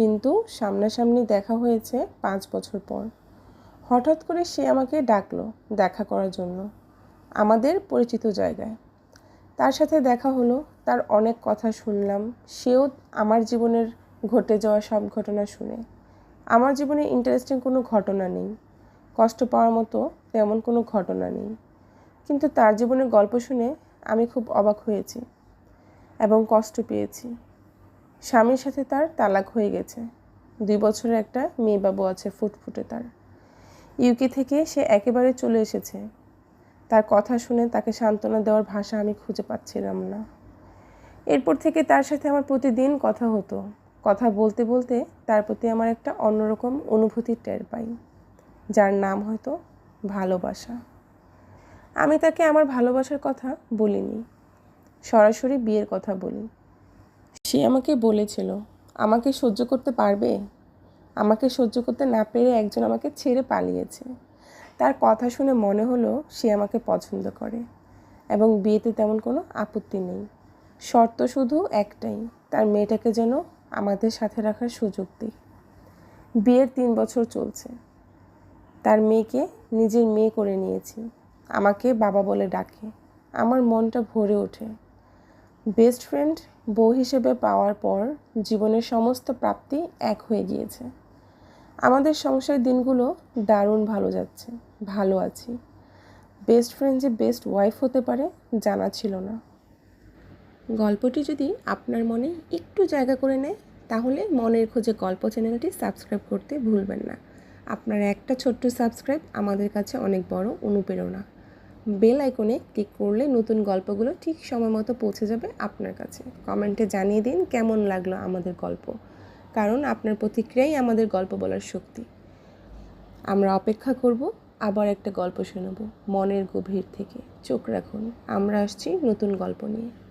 কিন্তু সামনাসামনি দেখা হয়েছে পাঁচ বছর পর। হঠাৎ করে সে আমাকে ডাকলো দেখা করার জন্য, আমাদের পরিচিত জায়গায়। তার সাথে দেখা হলো, তার অনেক কথা শুনলাম, সেও আমার জীবনের ঘটে যাওয়া সব ঘটনা শুনে। আমার জীবনে ইন্টারেস্টিং কোনো ঘটনা নেই, কষ্ট পাওয়ার মতো তেমন কোনো ঘটনা নেই। কিন্তু তার জীবনের গল্প শুনে আমি খুব অবাক হয়েছি এবং কষ্ট পেয়েছি। স্বামীর সাথে তার তালাক হয়ে গেছে। দুই বছরের একটা মেয়ে বাবু আছে ফুটফুটে তার। ইউকে থেকে সে একেবারে চলে এসেছে। তার কথা শুনে তাকে সান্ত্বনা দেওয়ার ভাষা আমি খুঁজে পাচ্ছিলাম না। এরপর থেকে তার সাথে আমার প্রতিদিন কথা হতো। কথা বলতে বলতে তার প্রতি আমার একটা অন্যরকম অনুভূতি টের পাই। যার নাম হয়তো ভালোবাসা। আমি তাকে আমার ভালোবাসার কথা বলিনি। সরাসরি বিয়ের কথা বলি। সে আমাকে বলেছিল, আমাকে সহ্য করতে পারবে? আমাকে সহ্য করতে না পেরে একজন আমাকে ছেড়ে পালিয়েছে। তার কথা শুনে মনে হলো সে আমাকে পছন্দ করে এবং বিয়েতে তেমন কোনো আপত্তি নেই। শর্ত শুধু একটাই, তার মেয়েটাকে যেন আমাদের সাথে রাখার সুযোগ দিই। বিয়ের তিন বছর চলছে। তার মেয়েকে নিজের মেয়ে করে নিয়েছি। আমাকে বাবা বলে ডাকে। আমার মনটা ভরে ওঠে। বেস্ট ফ্রেন্ড, বউ হিসেবে পাওয়ার পর জীবনের সমস্ত প্রাপ্তি এক হয়ে গিয়েছে। আমাদের সংসারের দিনগুলো দারুণ ভালো যাচ্ছে, ভালো আছি। বেস্ট ফ্রেন্ড যে বেস্ট ওয়াইফ হতে পারে জানা ছিল না। গল্পটি যদি আপনার মনে একটু জায়গা করে নেয়, তাহলে মনের খোঁজে গল্প চ্যানেলটি সাবস্ক্রাইব করতে ভুলবেন না। আপনার একটা ছোট্ট সাবস্ক্রাইব আমাদের কাছে অনেক বড় অনুপ্রেরণা। বেল আইকনে ক্লিক করলে নতুন গল্পগুলো ঠিক সময় মতো পৌঁছে যাবে আপনার কাছে। কমেন্টে জানিয়ে দিন কেমন লাগল আমাদের গল্প। কারণ আপনার প্রতিক্রিয়াই আমাদের গল্প বলার শক্তি। আমরা অপেক্ষা করব, আবার একটা গল্প শোনাবো। মনের গভীর থেকে। চোখ রাখুন। আমরা আসছি নতুন গল্প নিয়ে।